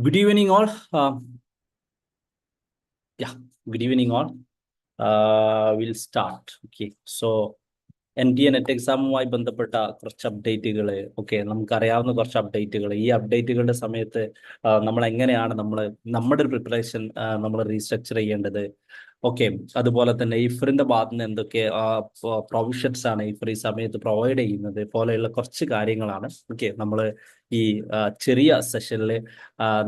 Good evening, all. Uh, yeah, good evening, all. Uh, we'll start. Okay, so N D A NET എക്സാമുമായി ബന്ധപ്പെട്ട കുറച്ച് അപ്ഡേറ്റുകൾ okay നമുക്കറിയാവുന്ന കുറച്ച് അപ്ഡേറ്റുകൾ ഈ അപ്ഡേറ്റുകളുടെ സമയത്ത് നമ്മൾ എങ്ങനെയാണ് നമ്മൾ നമ്മുടെ പ്രിപ്പറേഷൻ നമ്മൾ റീസ്ട്രക്ചർ ചെയ്യേണ്ടത്? ഓക്കെ അതുപോലെ തന്നെ ഇഫറിന്റെ ഭാഗത്ത് നിന്ന് എന്തൊക്കെ പ്രൊവിഷൻസ് ആണ് ഇഫർ ഈ സമയത്ത് പ്രൊവൈഡ് ചെയ്യുന്നത്? പോലെയുള്ള കുറച്ച് കാര്യങ്ങളാണ്. ഓക്കെ നമ്മൾ ഈ ചെറിയ സെഷനിൽ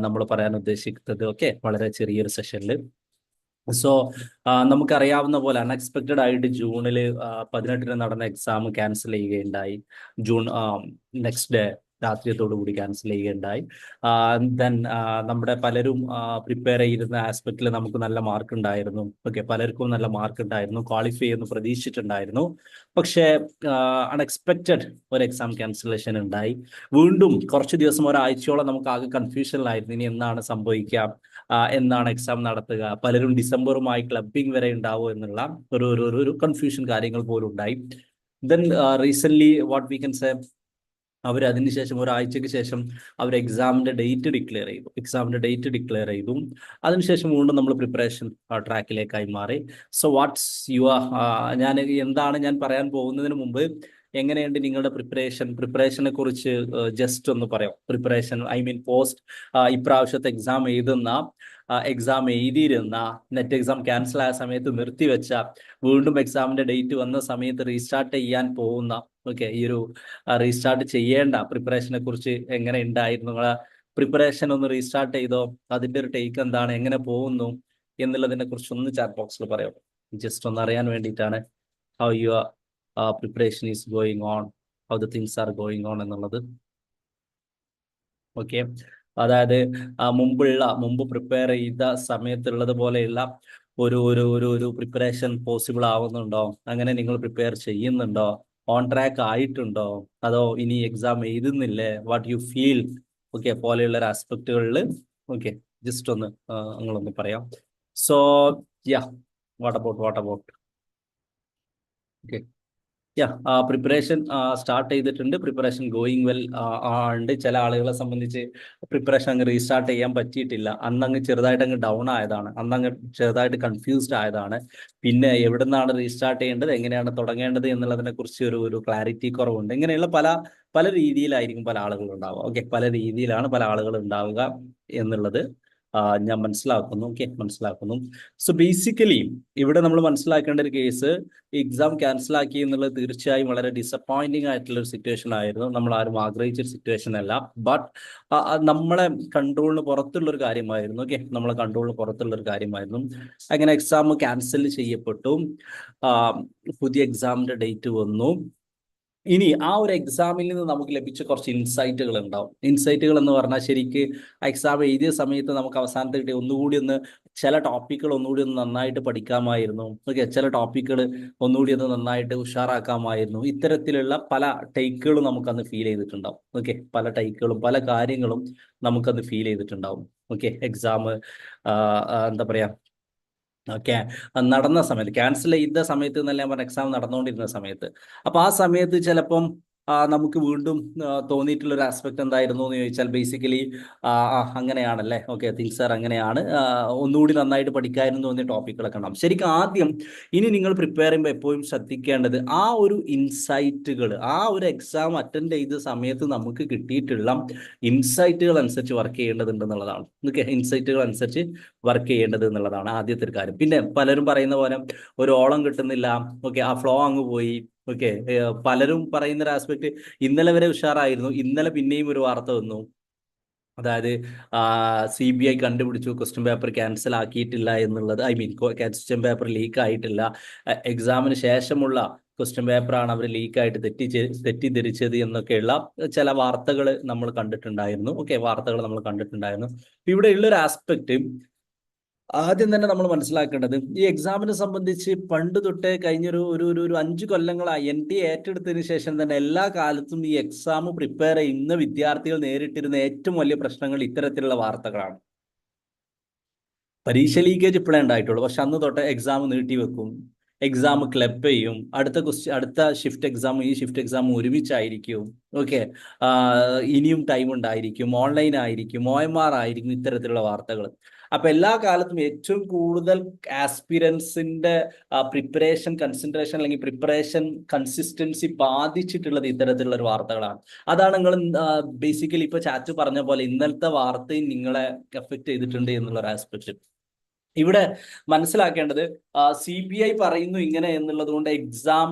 നമ്മൾ പറയാൻ ഉദ്ദേശിക്കുന്നത്. ഓക്കെ വളരെ ചെറിയൊരു സെഷനിൽ സോ നമുക്കറിയാവുന്ന പോലെ അൺഎക്സ്പെക്റ്റഡ് ആയിട്ട് ജൂണിൽ പതിനെട്ടിന് നടന്ന എക്സാം ക്യാൻസൽ ചെയ്യുകയുണ്ടായി. ജൂൺ നെക്സ്റ്റ് ഡേ രാത്രിയത്തോടു കൂടി ക്യാൻസൽ ചെയ്യുകയുണ്ടായി. ദെൻ നമ്മുടെ പലരും പ്രിപ്പയർ ചെയ്തിരുന്ന ആസ്പെക്റ്റിൽ നമുക്ക് നല്ല മാർക്ക് ഉണ്ടായിരുന്നു. ഓക്കെ പലർക്കും നല്ല മാർക്ക് ഉണ്ടായിരുന്നു. ക്വാളിഫൈ ചെയ്യുന്നു പ്രതീക്ഷിച്ചിട്ടുണ്ടായിരുന്നു. പക്ഷേ അൺഎക്സ്പെക്റ്റഡ് ഒരു എക്സാം ക്യാൻസലേഷൻ ഉണ്ടായി. വീണ്ടും കുറച്ച് ദിവസം ഒരാഴ്ചയോളം നമുക്ക് ആകെ കൺഫ്യൂഷനിലായിരുന്നു ഇനി എന്താണ് സംഭവിക്കുക? എന്നാണ് എക്സാം നടത്തുക. പലരും ഡിസംബറുമായി ക്ലബിംഗ് വരെ ഉണ്ടാവോ എന്നുള്ള ഒരു ഒരു ഒരു- കൺഫ്യൂഷൻ കാര്യങ്ങൾ പോലും ഉണ്ടായി. Then recent what we can say അവർ അതിനുശേഷം ഒരാഴ്ചയ്ക്ക് ശേഷം അവർ എക്സാമിന്റെ ഡേറ്റ് ഡിക്ലെയർ ചെയ്തു. എക്സാമിന്റെ ഡേറ്റ് ഡിക്ലെയർ ചെയ്തു. അതിനുശേഷം വീണ്ടും നമ്മൾ പ്രിപ്പറേഷൻ ട്രാക്കിലേക്കായി മാറി. സോ വാട്ട്സ് യുവർ ഞാൻ എന്താണ് ഞാൻ പറയാൻ പോകുന്നതിന് മുമ്പ് എങ്ങനെയുണ്ട് നിങ്ങളുടെ പ്രിപ്പറേഷൻ പ്രിപ്പറേഷനെ കുറിച്ച് ജസ്റ്റ് ഒന്ന് പറയാം. പ്രിപ്പറേഷൻ ഐ മീൻ പോസ്റ്റ് ഇപ്രാവശ്യത്തെ എക്സാം എഴുതുന്ന എക്സാം എഴുതിയിരുന്ന നെറ്റ് എക്സാം ക്യാൻസൽ ആയ സമയത്ത് നിർത്തിവെച്ച വീണ്ടും എക്സാമിന്റെ ഡേറ്റ് വന്ന സമയത്ത് റീസ്റ്റാർട്ട് ചെയ്യാൻ പോകുന്ന ഓക്കെ ഈ ഒരു റീസ്റ്റാർട്ട് ചെയ്യേണ്ട പ്രിപ്പറേഷനെ കുറിച്ച് എങ്ങനെ ഉണ്ടായിരുന്നു? നിങ്ങളെ പ്രിപ്പറേഷൻ ഒന്ന് റീസ്റ്റാർട്ട് ചെയ്തോ? അതിന്റെ ഒരു ടേക്ക് എന്താണ്? എങ്ങനെ പോകുന്നു? എന്നുള്ളതിനെ കുറിച്ച് ഒന്ന് ചാറ്റ് ബോക്സിൽ പറയാം. ജസ്റ്റ് ഒന്ന് അറിയാൻ വേണ്ടിയിട്ടാണ് how your preparation is going on how the things are going on എന്നുള്ളത്. ഓക്കെ അതായത് മുമ്പുള്ള മുമ്പ് പ്രിപ്പയർ ചെയ്ത സമയത്തുള്ളത് പോലെയുള്ള ഒരു ഒരു ഒരു ഒരു പ്രിപ്പറേഷൻ പോസിബിൾ ആവുന്നുണ്ടോ? അങ്ങനെ നിങ്ങൾ പ്രിപ്പയർ ചെയ്യുന്നുണ്ടോ? ഓൺ ട്രാക്ക് ആയിട്ടുണ്ടോ? അതോ ഇനി എക്സാം എഴുതുന്നില്ലേ? വാട്ട് യു ഫീൽ ഓക്കെ പോലെയുള്ള ഒരു ആസ്പെക്റ്റുകളിൽ ഓക്കെ ജസ്റ്റ് ഒന്ന് നിങ്ങളൊന്ന് പറയാം. So ya what about what about okay ya preparation start ചെയ്തിട്ടുണ്ട്. പ്രിപ്പറേഷൻ ഗോയിങ് വെൽ ഉണ്ട്. ചില ആളുകളെ സംബന്ധിച്ച് പ്രിപ്പറേഷൻ അങ്ങ് റീസ്റ്റാർട്ട് ചെയ്യാൻ പറ്റിയിട്ടില്ല. അന്ന് അങ്ങ് ചെറുതായിട്ട് അങ്ങ് ഡൗൺ ആയതാണ്. അന്ന് അങ്ങ് ചെറുതായിട്ട് കൺഫ്യൂസ്ഡ് ആയതാണ്. പിന്നെ എവിടെ നിന്നാണ് റീസ്റ്റാർട്ട് ചെയ്യേണ്ടത്? എങ്ങനെയാണ് തുടങ്ങേണ്ടത്? എന്നുള്ളതിനെ കുറിച്ച് ഒരു ഒരു ക്ലാരിറ്റി കുറവുണ്ട്. ഇങ്ങനെയുള്ള പല പല രീതിയിലായിരിക്കും പല ആളുകൾ ഉണ്ടാവുക ഓക്കെ പല രീതിയിലാണ് പല ആളുകൾ ഉണ്ടാവുക എന്നുള്ളത്. ഞാൻ മനസ്സിലാക്കുന്നു ഓക്കെ മനസ്സിലാക്കുന്നു. സോ ബേസിക്കലി ഇവിടെ നമ്മൾ മനസ്സിലാക്കേണ്ട ഒരു കേസ് എക്സാം ക്യാൻസൽ ആക്കി എന്നുള്ളത് തീർച്ചയായും വളരെ ഡിസപ്പോയിന്റിംഗ് ആയിട്ടുള്ള ഒരു സിറ്റുവേഷൻ ആയിരുന്നു. നമ്മൾ ആരും ആഗ്രഹിച്ച ഒരു സിറ്റുവേഷൻ അല്ല. ബട്ട് നമ്മളെ കൺട്രോളിന് പുറത്തുള്ള ഒരു കാര്യമായിരുന്നു. ഓക്കെ നമ്മളെ കൺട്രോളിന് പുറത്തുള്ള ഒരു കാര്യമായിരുന്നു. അങ്ങനെ എക്സാം ക്യാൻസൽ ചെയ്യപ്പെട്ടു. പുതിയ എക്സാമിന്റെ ഡേറ്റ് വന്നു. ഇനി ആ ഒരു എക്സാമിൽ നിന്ന് നമുക്ക് ലഭിച്ച കുറച്ച് ഇൻസൈറ്റുകൾ ഉണ്ടാവും. ഇൻസൈറ്റുകൾ എന്ന് പറഞ്ഞാൽ ശരിക്ക് എക്സാം എഴുതിയ സമയത്ത് നമുക്ക് അവസാനത്തെ കിട്ടിയ ഒന്നുകൂടി ഒന്ന് ചില ടോപ്പിക്കുകൾ ഒന്നുകൂടി ഒന്ന് നന്നായിട്ട് പഠിക്കാമായിരുന്നു. ഓക്കെ ചില ടോപ്പിക്കുകൾ ഒന്നുകൂടി ഒന്ന് നന്നായിട്ട് ഉഷാറാക്കാമായിരുന്നു. ഇത്തരത്തിലുള്ള പല ടൈക്കുകളും നമുക്ക് അന്ന് ഫീൽ ചെയ്തിട്ടുണ്ടാവും. ഓക്കെ പല ടൈക്കുകളും പല കാര്യങ്ങളും നമുക്കന്ന് ഫീൽ ചെയ്തിട്ടുണ്ടാവും. ഓക്കെ എക്സാം എന്താ പറയാ ഓക്കെ. നടന്ന സമയത്ത് ക്യാൻസൽ ചെയ്ത സമയത്ത് എന്നല്ല ഞാൻ പറഞ്ഞ എക്സാം നടന്നുകൊണ്ടിരുന്ന സമയത്ത്. അപ്പൊ ആ സമയത്ത് ചിലപ്പം നമുക്ക് വീണ്ടും തോന്നിയിട്ടുള്ള ഒരു ആസ്പെക്ട് എന്തായിരുന്നു എന്ന് ചോദിച്ചാൽ ബേസിക്കലി അങ്ങനെയാണല്ലേ? ഓക്കെ തിങ്സ് ആർ അങ്ങനെയാണ്. ഒന്നുകൂടി നന്നായിട്ട് പഠിക്കായിരുന്നു തോന്നിയ ടോപ്പിക്കുകളൊക്കെ ഉണ്ടാവും. ശരിക്കും ആദ്യം ഇനി നിങ്ങൾ പ്രിപ്പയർ ചെയ്യുമ്പോൾ എപ്പോഴും ശ്രദ്ധിക്കേണ്ടത് ആ ഒരു ഇൻസൈറ്റുകൾ ആ ഒരു എക്സാം അറ്റൻഡ് ചെയ്ത സമയത്ത് നമുക്ക് കിട്ടിയിട്ടുള്ള ഇൻസൈറ്റുകൾ അനുസരിച്ച് വർക്ക് ചെയ്യേണ്ടതുണ്ട് എന്നുള്ളതാണ് ഓക്കെ ഇൻസൈറ്റുകൾ അനുസരിച്ച് വർക്ക് ചെയ്യേണ്ടത് എന്നുള്ളതാണ് ആദ്യത്തെ ഒരു കാര്യം. പിന്നെ പലരും പറയുന്ന പോലെ ഒരു ഓളം കിട്ടുന്നില്ല. ഓക്കെ ആ ഫ്ലോ അങ്ങ് പോയി. ഓക്കെ. പലരും പറയുന്ന ഒരു ആസ്പെക്ട് ഇന്നലെ വരെ ഉഷാറായിരുന്നു. ഇന്നലെ പിന്നെയും ഒരു വാർത്ത വന്നു. അതായത് സി ബി ഐ കണ്ടുപിടിച്ചു ക്വസ്റ്റ്യൻ പേപ്പർ ക്യാൻസൽ ആക്കിയിട്ടില്ല എന്നുള്ളത് I mean question paper leak ആയിട്ടില്ല. എക്സാമിന് ശേഷമുള്ള ക്വസ്റ്റ്യൻ പേപ്പറാണ് അവർ ലീക്കായിട്ട് തെറ്റിച്ച് തെറ്റിദ്ധരിച്ചത് എന്നൊക്കെയുള്ള ചില വാർത്തകൾ നമ്മൾ കണ്ടിട്ടുണ്ടായിരുന്നു. ഓക്കെ വാർത്തകൾ നമ്മൾ കണ്ടിട്ടുണ്ടായിരുന്നു. ഇവിടെ ഉള്ളൊരു ആസ്പെക്ട് ആദ്യം തന്നെ നമ്മൾ മനസ്സിലാക്കേണ്ടത് ഈ എക്സാമിനെ സംബന്ധിച്ച് പണ്ട് തൊട്ടേ കഴിഞ്ഞൊരു ഒരു ഒരു ഒരു അഞ്ച് കൊല്ലങ്ങളായി എൻ ടി ഏറ്റെടുത്തതിന് ശേഷം തന്നെ എല്ലാ കാലത്തും ഈ എക്സാം പ്രിപ്പയർ ചെയ്യുന്ന വിദ്യാർത്ഥികൾ നേരിട്ടിരുന്ന ഏറ്റവും വലിയ പ്രശ്നങ്ങൾ ഇത്തരത്തിലുള്ള വാർത്തകളാണ്. പരീക്ഷ ലീക്കേജ് ഇപ്പോഴേ ഉണ്ടായിട്ടുള്ളൂ. പക്ഷെ അന്ന് തൊട്ട് എക്സാം നീട്ടി വെക്കും. എക്സാം ക്ലബ് ചെയ്യും. അടുത്ത ക്വസ്റ്റ്യൻ അടുത്ത ഷിഫ്റ്റ് എക്സാം ഈ ഷിഫ്റ്റ് എക്സാം ഒരുമിച്ചായിരിക്കും. ഓക്കെ ഇനിയും ടൈം ഉണ്ടായിരിക്കും. ഓൺലൈൻ ആയിരിക്കും. ഒ ആയിരിക്കും ഇത്തരത്തിലുള്ള വാർത്തകൾ അപ്പൊ എല്ലാ കാലത്തും ഏറ്റവും കൂടുതൽ ആസ്പിരൻസിന്റെ പ്രിപ്പറേഷൻ കൺസെൻട്രേഷൻ അല്ലെങ്കിൽ പ്രിപ്പറേഷൻ കൺസിസ്റ്റൻസി ബാധിച്ചിട്ടുള്ളത് ഇത്തരത്തിലുള്ള ഒരു വാർത്തകളാണ്. അതാണ് നിങ്ങൾ ബേസിക്കലി ഇപ്പൊ ചാറ്റ് പറഞ്ഞ പോലെ ഇന്നലത്തെ വാർത്തയും നിങ്ങളെ എഫക്ട് ചെയ്തിട്ടുണ്ട് എന്നുള്ള ഒരു ആസ്പെക്ട് ഇവിടെ മനസ്സിലാക്കേണ്ടത് സി ബി ഐ പറയുന്നു ഇങ്ങനെ എന്നുള്ളത് കൊണ്ട് എക്സാം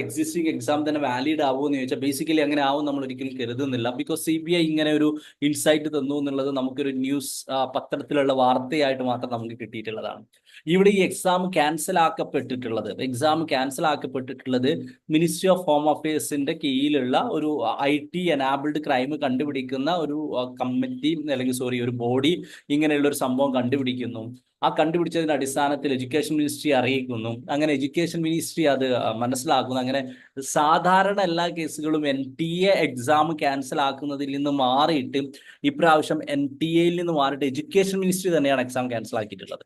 എക്സിസ്റ്റിംഗ് എക്സാം തന്നെ വാലിഡ് ആവുമെന്ന് ചോദിച്ചാൽ ബേസിക്കലി അങ്ങനെ ആവും നമ്മൾ ഒരിക്കലും കരുതുന്നില്ല. ബിക്കോസ് സി ബി ഐ ഇങ്ങനെ ഒരു ഇൻസൈറ്റ് തന്നു എന്നുള്ളത് നമുക്കൊരു ന്യൂസ് പത്രത്തിലുള്ള വാർത്തയായിട്ട് മാത്രം നമുക്ക് കിട്ടിയിട്ടുള്ളതാണ്. ഇവിടെ ഈ എക്സാം ക്യാൻസൽ ആക്കപ്പെട്ടിട്ടുള്ളത് എക്സാം ക്യാൻസൽ ആക്കപ്പെട്ടിട്ടുള്ളത് മിനിസ്ട്രി ഓഫ് ഹോം അഫയേഴ്സിന്റെ കീഴിലുള്ള ഒരു ഐ ടി എനാബിൾഡ് ക്രൈം കണ്ടുപിടിക്കുന്ന ഒരു കമ്മിറ്റി അല്ലെങ്കിൽ സോറി ഒരു ബോഡി ഇങ്ങനെയുള്ള ഒരു സംഭവം കണ്ടുപിടിക്കുന്നു. ആ കണ്ടുപിടിച്ചതിന്റെ അടിസ്ഥാനത്തിൽ എഡ്യൂക്കേഷൻ മിനിസ്ട്രി അറിയിക്കുന്നു. അങ്ങനെ എഡ്യൂക്കേഷൻ മിനിസ്ട്രി അത് മനസ്സിലാക്കുന്നു. അങ്ങനെ സാധാരണ എല്ലാ കേസുകളും N T A exam cancel ആക്കുന്നതിൽ നിന്ന് മാറിയിട്ട് ഇപ്രാവശ്യം എൻ ടി എയിൽ നിന്ന് മാറിയിട്ട് എഡ്യൂക്കേഷൻ മിനിസ്ട്രി തന്നെയാണ് എക്സാം ക്യാൻസൽ ആക്കിയിട്ടുള്ളത്.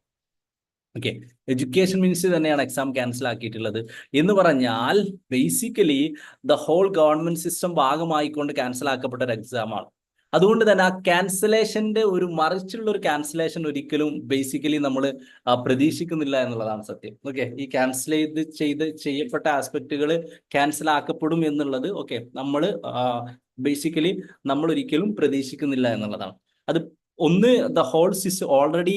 ഓക്കെ എഡ്യൂക്കേഷൻ മിനിസ്ട്രി തന്നെയാണ് എക്സാം ക്യാൻസൽ ആക്കിയിട്ടുള്ളത്. എന്ന് പറഞ്ഞാൽ basically the whole government system ഭാഗമായിക്കൊണ്ട് cancel ആക്കപ്പെട്ട ഒരു എക്സാമാണ് അതുകൊണ്ട് തന്നെ ആ ക്യാൻസലേഷന്റെ ഒരു മറിച്ചുള്ള ഒരു ക്യാൻസലേഷൻ ഒരിക്കലും ബേസിക്കലി നമ്മൾ പ്രതീക്ഷിക്കുന്നില്ല എന്നുള്ളതാണ് സത്യം. ഓക്കെ ഈ ക്യാൻസൽ ചെയ്ത് ചെയ്ത് ചെയ്യപ്പെട്ട ആസ്പെക്റ്റുകൾ ക്യാൻസൽ ആക്കപ്പെടും എന്നുള്ളത് ഓക്കെ നമ്മൾ ബേസിക്കലി നമ്മൾ ഒരിക്കലും പ്രതീക്ഷിക്കുന്നില്ല എന്നുള്ളതാണ്. അത് ഒന്ന് the whole system already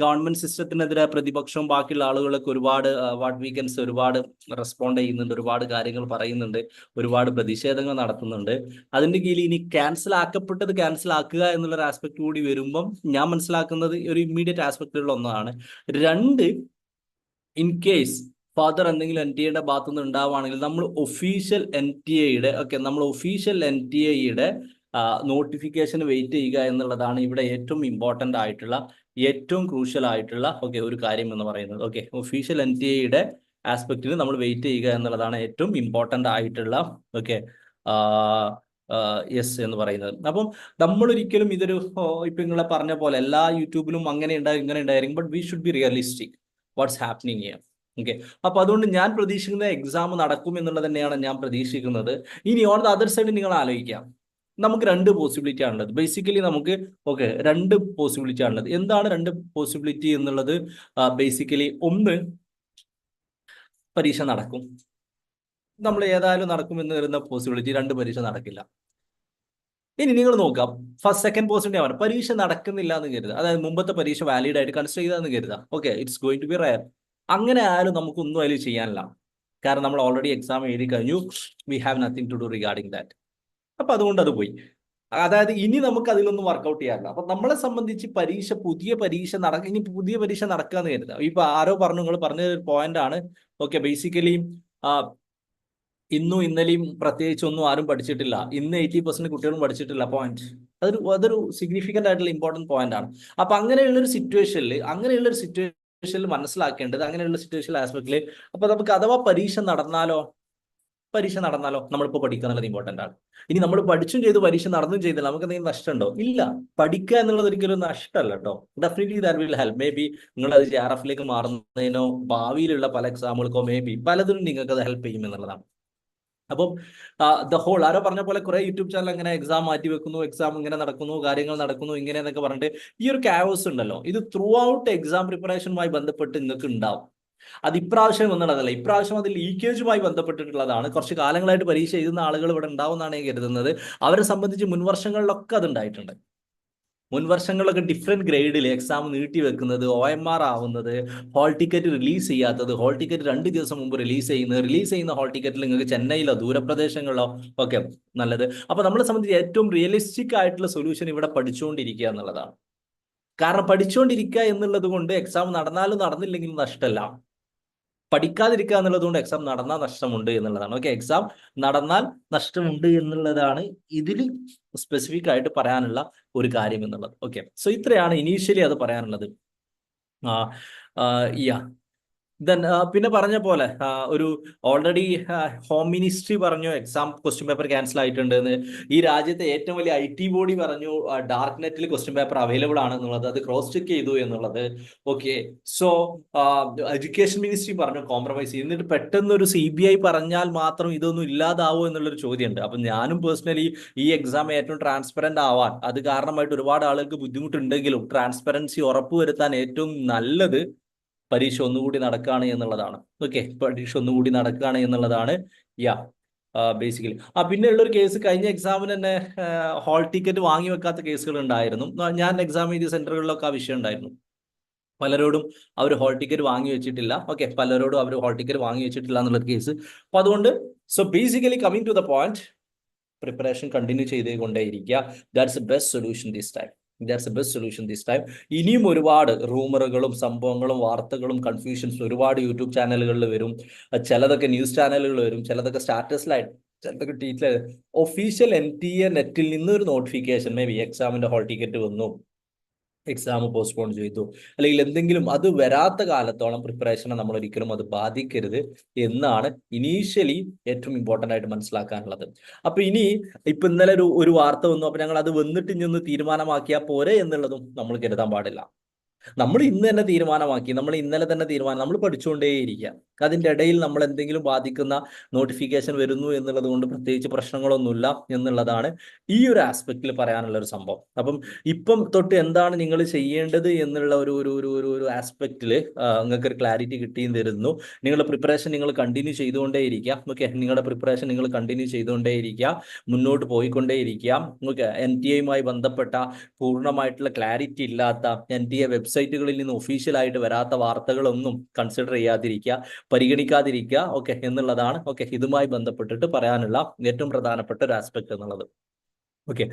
government സിസ്റ്റത്തിനെതിരെ പ്രതിപക്ഷവും ബാക്കിയുള്ള ആളുകളൊക്കെ ഒരുപാട് വാട്ട് വീക്കൻസ് ഒരുപാട് റെസ്പോണ്ട് ചെയ്യുന്നുണ്ട് ഒരുപാട് കാര്യങ്ങൾ പറയുന്നുണ്ട് ഒരുപാട് പ്രതിഷേധങ്ങൾ നടത്തുന്നുണ്ട്. അതിന്റെ കീഴിൽ ഇനി ക്യാൻസൽ ആക്കപ്പെട്ടത് ക്യാൻസൽ ആക്കുക എന്നുള്ള ഒരു ആസ്പെക്ട് കൂടി വരുമ്പം ഞാൻ മനസ്സിലാക്കുന്നത് ഒരു ഇമ്മീഡിയറ്റ് ആസ്പെക്റ്റിലുള്ള ഒന്നാണ്. രണ്ട് ഇൻ കേസ് ഫാദർ എന്തെങ്കിലും എൻ ടി എയുടെ ഭാഗത്തുനിന്ന് ഉണ്ടാവുകയാണെങ്കിൽ നമ്മൾ ഒഫീഷ്യൽ എൻ ടി എയുടെ ഓക്കെ നമ്മൾ ഒഫീഷ്യൽ എൻ ടി എയുടെ നോട്ടിഫിക്കേഷൻ വെയിറ്റ് ചെയ്യുക എന്നുള്ളതാണ് ഇവിടെ ഏറ്റവും ഇമ്പോർട്ടന്റ് ആയിട്ടുള്ള ഏറ്റവും ക്രൂഷ്യൽ ആയിട്ടുള്ള ഓക്കെ ഒരു കാര്യം എന്ന് പറയുന്നത്. ഓക്കെ ഒഫീഷ്യൽ എൻ ടി എയുടെ ആസ്പെക്റ്റിൽ നമ്മൾ വെയിറ്റ് ചെയ്യുക എന്നുള്ളതാണ് ഏറ്റവും ഇമ്പോർട്ടന്റ് ആയിട്ടുള്ള ഓക്കെ യെസ് എന്ന് പറയുന്നത്. അപ്പം നമ്മൾ ഒരിക്കലും ഇതൊരു ഇപ്പൊ നിങ്ങളെ പറഞ്ഞ പോലെ എല്ലാ യൂട്യൂബിലും അങ്ങനെ ഉണ്ടായി ഇങ്ങനെ ഉണ്ടായിരിക്കും but we should be realistic what's happening ചെയ്യാം ഓക്കെ അപ്പൊ അതുകൊണ്ട് ഞാൻ പ്രതീക്ഷിക്കുന്ന എക്സാം നടക്കും എന്നുള്ളത് തന്നെയാണ് ഞാൻ പ്രതീക്ഷിക്കുന്നത്. ഇനി ഓൺ ദ അതർ സൈഡ് നിങ്ങൾ ആലോചിക്കാം. നമുക്ക് രണ്ട് പോസിബിലിറ്റി ആണുള്ളത്. ബേസിക്കലി നമുക്ക് ഓക്കെ രണ്ട് പോസിബിലിറ്റി ആണുള്ളത്. എന്താണ് രണ്ട് പോസിബിലിറ്റി എന്നുള്ളത്? ബേസിക്കലി ഒന്ന് പരീക്ഷ നടക്കും. നമ്മൾ ഏതായാലും നടക്കുമെന്ന് വരുന്ന പോസിബിലിറ്റി രണ്ട് പരീക്ഷ നടക്കില്ല. ഇനി നിങ്ങൾ നോക്കാം. ഫസ്റ്റ് സെക്കൻഡ് പോസിബിലിറ്റി ആണ്. പരീക്ഷ നടക്കുന്നില്ല എന്ന് കരുതുക. അതായത് മുമ്പത്തെ പരീക്ഷ വാലിഡ് ആയിട്ട് കൺസിഡർ ചെയ്താന്ന് കരുതുക. Okay it's going to be rare അങ്ങനെ ആയാലും നമുക്കൊന്നും അതിൽ ചെയ്യാനില്ല. കാരണം നമ്മൾ ഓൾറെഡി എക്സാം എഴുതി കഴിഞ്ഞു. We have nothing to do regarding that അപ്പൊ അതുകൊണ്ട് അത് പോയി. അതായത് ഇനി നമുക്ക് അതിലൊന്നും വർക്കൗട്ട് ചെയ്യാറില്ല. അപ്പൊ നമ്മളെ സംബന്ധിച്ച് പരീക്ഷ പുതിയ പരീക്ഷ നടക്ക ഇനി പുതിയ പരീക്ഷ നടക്കാന്ന് കരുതാം ഇപ്പൊ ആരോ പറഞ്ഞു നിങ്ങൾ പറഞ്ഞ ഒരു പോയിന്റ് ആണ്. ഓക്കെ ബേസിക്കലി ഇന്നും ഇന്നലെയും പ്രത്യേകിച്ച് ഒന്നും ആരും പഠിച്ചിട്ടില്ല. ഇന്ന് എയ്റ്റി പെർസെന്റ് കുട്ടികളും പഠിച്ചിട്ടില്ല പോയിന്റ് അതൊരു അതൊരു സിഗ്നിഫിക്കന്റ് ആയിട്ടുള്ള ഇമ്പോർട്ടന്റ് പോയിന്റ് ആണ്. അപ്പൊ അങ്ങനെയുള്ള ഒരു സിറ്റുവേഷനിൽ അങ്ങനെയുള്ള ഒരു സിറ്റുവേഷനിൽ മനസ്സിലാക്കേണ്ടത് അങ്ങനെയുള്ള സിറ്റുവേഷൻ ആസ്പെക്റ്റിൽ അപ്പൊ നമുക്ക് അഥവാ പരീക്ഷ നടന്നാലോ പരീക്ഷ നടന്നാലോ? നമ്മളിപ്പോൾ പഠിക്കുക എന്നുള്ളത് ഇമ്പോർട്ടന്റ് ആണ്. ഇനി നമ്മൾ പഠിച്ചും ചെയ്ത് പരീക്ഷ നടന്നും ചെയ്താൽ നമുക്ക് എന്തെങ്കിലും നഷ്ടമുണ്ടോ? ഇല്ല. പഠിക്കുക എന്നുള്ളത് ഒരിക്കലും നഷ്ടമല്ല കേട്ടോ. Definitely that will help maybe നിങ്ങൾ അത് ജെ ആർ എഫിലേക്ക് മാറുന്നതിനോ ഭാവിയിലുള്ള പല എക്സാമുകൾക്കോ മേ ബി പലതിനും നിങ്ങൾക്ക് അത് ഹെൽപ്പ് ചെയ്യും എന്നുള്ളതാണ്. അപ്പം ദ ഹോൾ ആരോ പറഞ്ഞ പോലെ കുറെ യൂട്യൂബ് ചാനൽ അങ്ങനെ എക്സാം മാറ്റി വെക്കുന്നു എക്സാം ഇങ്ങനെ നടക്കുന്നു കാര്യങ്ങൾ നടക്കുന്നു ഇങ്ങനെ എന്നൊക്കെ പറഞ്ഞിട്ട് ഈ ഒരു കാവോസ് ഉണ്ടല്ലോ. ഇത് ത്രൂ ഔട്ട് എക്സാം പ്രിപ്പറേഷനുമായി ബന്ധപ്പെട്ട് നിങ്ങൾക്ക് ഉണ്ടാവും അത് ഇപ്രാവശ്യം എന്നുള്ളതല്ല ഇപ്രാവശ്യം അത് ലീക്കേജുമായി ബന്ധപ്പെട്ടിട്ടുള്ളതാണ്. കുറച്ച് കാലങ്ങളായിട്ട് പരീക്ഷ എഴുതുന്ന ആളുകൾ ഇവിടെ ഉണ്ടാവുമെന്നാണ് ഞാൻ കരുതുന്നത്. അവരെ സംബന്ധിച്ച് മുൻവർഷങ്ങളിലൊക്കെ അത് ഉണ്ടായിട്ടുണ്ട് മുൻവർഷങ്ങളിലൊക്കെ ഡിഫറെന്റ് ഗ്രേഡിൽ എക്സാം നീട്ടി വെക്കുന്നത് ഒ എം ആർ ആവുന്നത് ഹോൾ ടിക്കറ്റ് റിലീസ് ചെയ്യാത്തത് ഹോൾ ടിക്കറ്റ് രണ്ട് ദിവസം മുമ്പ് റിലീസ് ചെയ്യുന്നത് റിലീസ് ചെയ്യുന്ന ഹോൾ ടിക്കറ്റിൽ നിങ്ങൾക്ക് ചെന്നൈയിലോ ദൂരപ്രദേശങ്ങളിലോ ഒക്കെ നല്ലത്. അപ്പോൾ നമ്മളെ സംബന്ധിച്ച് ഏറ്റവും റിയലിസ്റ്റിക് ആയിട്ടുള്ള സൊല്യൂഷൻ ഇവിടെ പഠിച്ചുകൊണ്ടിരിക്കുക എന്നുള്ളതാണ്. കാരണം പഠിച്ചുകൊണ്ടിരിക്കുക എന്നുള്ളത് കൊണ്ട് എക്സാം നടന്നാലും നടന്നില്ലെങ്കിലും നഷ്ടമല്ല പഠിക്കാതിരിക്കുക എന്നുള്ളത് കൊണ്ട് എക്സാം നടന്നാൽ നഷ്ടമുണ്ട് എന്നുള്ളതാണ്. ഓക്കെ എക്സാം നടന്നാൽ നഷ്ടമുണ്ട് എന്നുള്ളതാണ് ഇതിൽ സ്പെസിഫിക് ആയിട്ട് പറയാനുള്ള ഒരു കാര്യം എന്നുള്ളത്. ഓക്കെ സോ ഇത്രയാണ് ഇനീഷ്യലി അത് പറയാനുള്ളത്. യാ പിന്നെ പറഞ്ഞ പോലെ ഒരു ഓൾറെഡി ഹോം മിനിസ്ട്രി പറഞ്ഞു എക്സാം ക്വസ്റ്റ്യൻ പേപ്പർ ക്യാൻസൽ ആയിട്ടുണ്ട് എന്ന് ഈ രാജ്യത്തെ ഏറ്റവും വലിയ ഐ ടി ബോഡി പറഞ്ഞു ഡാർക്ക് നെറ്റിൽ ക്വസ്റ്റ്യൻ പേപ്പർ അവൈലബിൾ ആണ് എന്നുള്ളത് അത് ക്രോസ് ചെക്ക് ചെയ്തു എന്നുള്ളത്. ഓക്കെ സോ എഡ്യൂക്കേഷൻ മിനിസ്ട്രി പറഞ്ഞു കോംപ്രമൈസ് എന്നിട്ട് പെട്ടെന്ന് ഒരു സി ബി ഐ പറഞ്ഞാൽ മാത്രം ഇതൊന്നും ഇല്ലാതാവോ എന്നുള്ളൊരു ചോദ്യമുണ്ട്. അപ്പം ഞാനും പേഴ്സണലി ഈ എക്സാം ഏറ്റവും ട്രാൻസ്പെറന്റ് ആവാൻ അത് കാരണമായിട്ട് ഒരുപാട് ആളുകൾക്ക് ബുദ്ധിമുട്ടുണ്ടെങ്കിലും ട്രാൻസ്പെറൻസി ഉറപ്പുവരുത്താൻ ഏറ്റവും നല്ലത് പരീക്ഷ ഒന്നുകൂടി നടക്കുകയാണ് എന്നുള്ളതാണ്. ഓക്കെ പരീക്ഷ ഒന്നുകൂടി നടക്കുകയാണ് എന്നുള്ളതാണ്. യാ ബേസിക്കലി ആ പിന്നെ ഉള്ളൊരു കേസ് കഴിഞ്ഞ എക്സാമിന് തന്നെ ഹാൾ ടിക്കറ്റ് വാങ്ങി വെക്കാത്ത കേസുകൾ ഉണ്ടായിരുന്നു. ഞാൻ എക്സാം എഴുതിയ സെന്ററുകളിലൊക്കെ ആ വിഷയം ഉണ്ടായിരുന്നു. പലരോടും അവർ ഹോൾ ടിക്കറ്റ് വാങ്ങി വെച്ചിട്ടില്ല. ഓക്കെ പലരോടും അവർ ഹോൾ ടിക്കറ്റ് വാങ്ങി വെച്ചിട്ടില്ല എന്നുള്ളൊരു കേസ് അപ്പൊ അതുകൊണ്ട് so basically coming to the point preparation continue ചെയ്തേ ചെയ്തുകൊണ്ടേയിരിക്കുക that's best solution this time that's a best solution this time ഇനിയും ഒരുപാട് റൂമറുകളും സംഭവങ്ങളും വാർത്തകളും കൺഫ്യൂഷൻസും ഒരുപാട് യൂട്യൂബ് ചാനലുകളിൽ വരും. ചിലതൊക്കെ ന്യൂസ് ചാനലുകൾ വരും. ചിലതൊക്കെ സ്റ്റാറ്റസിലായിട്ട് ചിലതൊക്കെ teacher official N T A നെറ്റിൽ നിന്ന് ഒരു നോട്ടിഫിക്കേഷൻ മേ ബി എക്സാമിന്റെ ഹോൾ ടിക്കറ്റ് വന്നു. എക്സാം പോസ്റ്റ്പോൺ ചെയ്തു. അല്ലെങ്കിൽ എന്തെങ്കിലും അത് വരാത്ത കാലത്തോളം പ്രിപ്പറേഷനെ നമ്മൾ ഒരിക്കലും അത് ബാധിക്കരുത് എന്നാണ് ഇനീഷ്യലി ഏറ്റവും ഇമ്പോർട്ടന്റ് ആയിട്ട് മനസ്സിലാക്കാനുള്ളത്. അപ്പൊ ഇനി ഇപ്പൊ ഇന്നലെ ഒരു ഒരു വാർത്ത വന്നു. അപ്പൊ ഞങ്ങൾ അത് വന്നിട്ട് ഇനി ഒന്ന് തീരുമാനമാക്കിയാൽ പോരെ എന്നുള്ളതും നമ്മൾ കരുതാൻ പാടില്ല. നമ്മൾ ഇന്ന് തന്നെ തീരുമാനമാക്കി നമ്മൾ ഇന്നലെ തന്നെ തീരുമാനം നമ്മൾ പഠിച്ചുകൊണ്ടേയിരിക്കുക. അതിന്റെ ഇടയിൽ നമ്മൾ എന്തെങ്കിലും ബാധിക്കുന്ന നോട്ടിഫിക്കേഷൻ വരുന്നു എന്നുള്ളത് കൊണ്ട് പ്രത്യേകിച്ച് പ്രശ്നങ്ങളൊന്നുമില്ല എന്നുള്ളതാണ് ഈ ഒരു ആസ്പെക്റ്റിൽ പറയാനുള്ള ഒരു സംഭവം. അപ്പം ഇപ്പം തൊട്ട് എന്താണ് നിങ്ങൾ ചെയ്യേണ്ടത് എന്നുള്ള ഒരു ഒരു ഒരു ഒരു ഒരു ആസ്പെക്റ്റിൽ നിങ്ങൾക്ക് ഒരു ക്ലാരിറ്റി കിട്ടിയും തരുന്നു. നിങ്ങളുടെ പ്രിപ്പറേഷൻ നിങ്ങൾ കണ്ടിന്യൂ ചെയ്തുകൊണ്ടേയിരിക്കുക. ഓക്കെ നിങ്ങളുടെ പ്രിപ്പറേഷൻ നിങ്ങൾ കണ്ടിന്യൂ ചെയ്തുകൊണ്ടേയിരിക്കുക. മുന്നോട്ട് പോയിക്കൊണ്ടേയിരിക്കുക. ഓക്കെ എൻ ടി എയുമായി ബന്ധപ്പെട്ട പൂർണമായിട്ടുള്ള ക്ലാരിറ്റി ഇല്ലാത്ത എൻ ടി എ വെബ്സൈറ്റുകളിൽ നിന്ന് ഒഫീഷ്യലായിട്ട് വരാത്ത വാർത്തകളൊന്നും കൺസിഡർ ചെയ്യാതിരിക്കുക പരിഗണിക്കാതിരിക്കുക ഓക്കെ എന്നുള്ളതാണ് ഓക്കെ ഇതുമായി ബന്ധപ്പെട്ടിട്ട് പറയാനുള്ള ഏറ്റവും പ്രധാനപ്പെട്ട ഒരു ആസ്പെക്ട് എന്നുള്ളത്. ഓക്കെ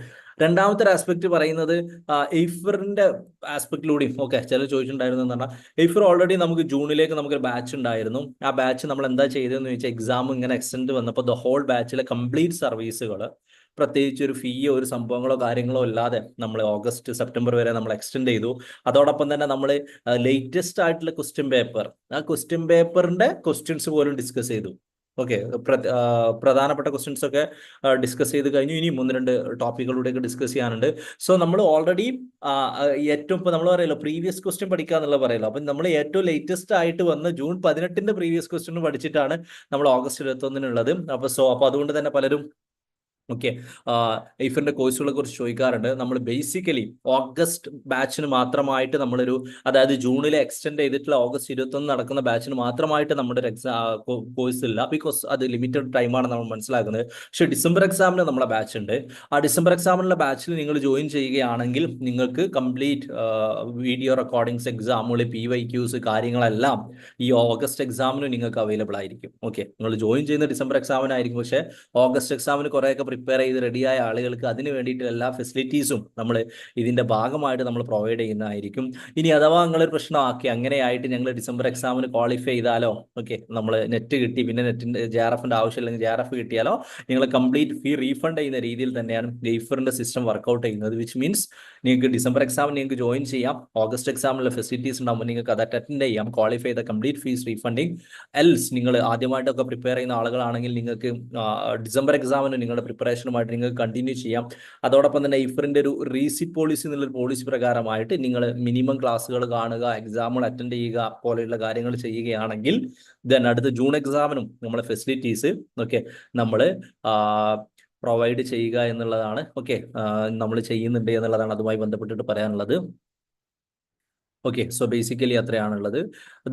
രണ്ടാമത്തെ ഒരു ആസ്പെക്ട് പറയുന്നത് എയ്ഫറിന്റെ ആസ്പെക്റ്റിലൂടെയും ഓക്കെ ചില ചോദിച്ചിട്ടുണ്ടായിരുന്നു എന്ന് പറഞ്ഞാൽ എയ്ഫർ ഓൾറെഡി നമുക്ക് ജൂണിലേക്ക് നമുക്കൊരു ബാച്ച് ഉണ്ടായിരുന്നു. ആ ബാച്ച് നമ്മൾ എന്താ ചെയ്തതെന്ന് ചോദിച്ചാൽ എക്സാം ഇങ്ങനെ എക്സ്റ്റെൻഡ് വന്നപ്പോൾ ദ ഹോൾ ബാച്ചിലെ കംപ്ലീറ്റ് സർവീസുകൾ പ്രത്യേകിച്ച് ഒരു ഫീയോ ഒരു സംഭവങ്ങളോ കാര്യങ്ങളോ ഇല്ലാതെ നമ്മൾ ഓഗസ്റ്റ് സെപ്റ്റംബർ വരെ നമ്മൾ എക്സ്റ്റെൻഡ് ചെയ്തു. അതോടൊപ്പം തന്നെ നമ്മൾ ലേറ്റസ്റ്റ് ആയിട്ടുള്ള ക്വസ്റ്റ്യൻ പേപ്പർ ആ ക്വസ്റ്റ്യൻ പേപ്പറിന്റെ ക്വസ്റ്റ്യൻസ് പോലും ഡിസ്കസ് ചെയ്തു. ഓക്കെ പ്രധാനപ്പെട്ട ക്വസ്റ്റ്യൻസ് ഒക്കെ ഡിസ്കസ് ചെയ്ത് കഴിഞ്ഞു. ഇനിയും ഒന്ന് രണ്ട് ടോപ്പിക്കുകളുടെയൊക്കെ ഡിസ്കസ് ചെയ്യാനുണ്ട്. സോ നമ്മൾ ഓൾറെഡി ഏറ്റവും ഇപ്പൊ നമ്മൾ പറയല്ലോ പ്രീവിയസ് ക്വസ്റ്റ്യൻ പഠിക്കുക എന്നുള്ളത് പറയല്ലോ. അപ്പം നമ്മൾ ഏറ്റവും ലേറ്റസ്റ്റ് ആയിട്ട് വന്ന് ജൂൺ പതിനെട്ടിന്റെ പ്രീവിയസ് ക്വസ്റ്റ്യൻ പഠിച്ചിട്ടാണ് നമ്മൾ ഓഗസ്റ്റ് ഇരുപത്തൊന്നിനുള്ളത്. അപ്പൊ സോ അപ്പൊ അതുകൊണ്ട് തന്നെ പലരും ഓക്കെ ഐഫറിന്റെ കോഴ്സുകളെ കുറിച്ച് ചോദിക്കാറുണ്ട്. നമ്മൾ ബേസിക്കലി ഓഗസ്റ്റ് ബാച്ചിന് മാത്രമായിട്ട് നമ്മളൊരു അതായത് ജൂണിൽ എക്സ്റ്റെൻഡ് ചെയ്തിട്ടുള്ള ഓഗസ്റ്റ് ഇരുപത്തൊന്ന് നടക്കുന്ന ബാച്ചിന് മാത്രമായിട്ട് നമ്മുടെ ഒരു എക്സാ കോഴ്സ് ഇല്ല. ബിക്കോസ് അത് ലിമിറ്റഡ് ടൈമാണ് നമ്മൾ മനസ്സിലാക്കുന്നത്. പക്ഷെ ഡിസംബർ എക്സാമിന് നമ്മളെ ബാച്ച് ഉണ്ട്. ആ ഡിസംബർ എക്സാമിനുള്ള ബാച്ചിൽ നിങ്ങൾ ജോയിൻ ചെയ്യുകയാണെങ്കിൽ നിങ്ങൾക്ക് കംപ്ലീറ്റ് വീഡിയോ റെക്കോർഡിങ്സ് എക്സാമുകൾ പി വൈ ക്യൂസ് കാര്യങ്ങളെല്ലാം ഈ ഓഗസ്റ്റ് എക്സാമിന് നിങ്ങൾക്ക് അവൈലബിൾ ആയിരിക്കും. ഓക്കെ നിങ്ങൾ ജോയിൻ ചെയ്യുന്ന ഡിസംബർ എക്സാമിനായിരിക്കും പക്ഷേ ഓഗസ്റ്റ് എക്സാമിന് കുറേയൊക്കെ പ്രിപ്പയർ ചെയ്ത് റെഡിയായ ആളുകൾക്ക് അതിന് വേണ്ടിയിട്ട് എല്ലാ ഫെസിലിറ്റീസും നമ്മൾ ഇതിന്റെ ഭാഗമായിട്ട് നമ്മൾ പ്രൊവൈഡ് ചെയ്യുന്നതായിരിക്കും. ഇനി അഥവാ നിങ്ങളൊരു പ്രശ്നമാക്കി അങ്ങനെയായിട്ട് ഞങ്ങൾ ഡിസംബർ എക്സാമിന് ക്വാളിഫൈ ചെയ്താലോ ഓക്കെ നമ്മൾ നെറ്റ് കിട്ടി പിന്നെ നെറ്റിന്റെ ജെ ആർ എഫിന്റെ ആവശ്യമില്ലെങ്കിൽ ജെ ആർ എഫ് കിട്ടിയാലോ നിങ്ങൾ കംപ്ലീറ്റ് ഫീ റീഫണ്ട് ചെയ്യുന്ന രീതിയിൽ തന്നെയാണ് ഗെയ്ഫറിന്റെ സിസ്റ്റം വർക്കൗട്ട് ചെയ്യുന്നത് വിച്ച് മീൻസ് നിങ്ങൾക്ക് ഡിസംബർ എക്സാമിന് നിങ്ങൾക്ക് ജോയിൻ ചെയ്യാം. ഓഗസ്റ്റ് എക്സാമിലുള്ള ഫെസിലിറ്റീസ് ഉണ്ടാകുമ്പോൾ നിങ്ങൾക്ക് അത് അറ്റൻഡ് ചെയ്യാം. ക്വാളിഫൈ ചെയ്ത കംപ്ലീറ്റ് ഫീസ് റീഫണ്ടിങ് എൽസ് നിങ്ങൾ ആദ്യമായിട്ടൊക്കെ പ്രിപ്പയർ ചെയ്യുന്ന ആളുകളാണെങ്കിൽ നിങ്ങൾക്ക് ഡിസംബർ എക്സാമിന് നിങ്ങളുടെ പ്രിപ്പറേഷനുമായിട്ട് നിങ്ങൾക്ക് കണ്ടിന്യൂ ചെയ്യാം. അതോടൊപ്പം തന്നെ ഇഫറിന്റെ ഒരു റീസിറ്റ് പോളിസി എന്നുള്ളൊരു പോളിസി പ്രകാരമായിട്ട് നിങ്ങൾ മിനിമം ക്ലാസ്സുകൾ കാണുക എക്സാമുകൾ അറ്റൻഡ് ചെയ്യുക പോലെയുള്ള കാര്യങ്ങൾ ചെയ്യുകയാണെങ്കിൽ ദെൻ അടുത്ത ജൂൺ എക്സാമിനും നമ്മളെ ഫെസിലിറ്റീസ് ഓക്കെ നമ്മൾ പ്രൊവൈഡ് ചെയ്യുക എന്നുള്ളതാണ്. ഓക്കെ നമ്മൾ ചെയ്യുന്നുണ്ട് എന്നുള്ളതാണ് അതുമായി ബന്ധപ്പെട്ടിട്ട് പറയാനുള്ളത്. Okay so basically അത്രയാണുള്ളത്.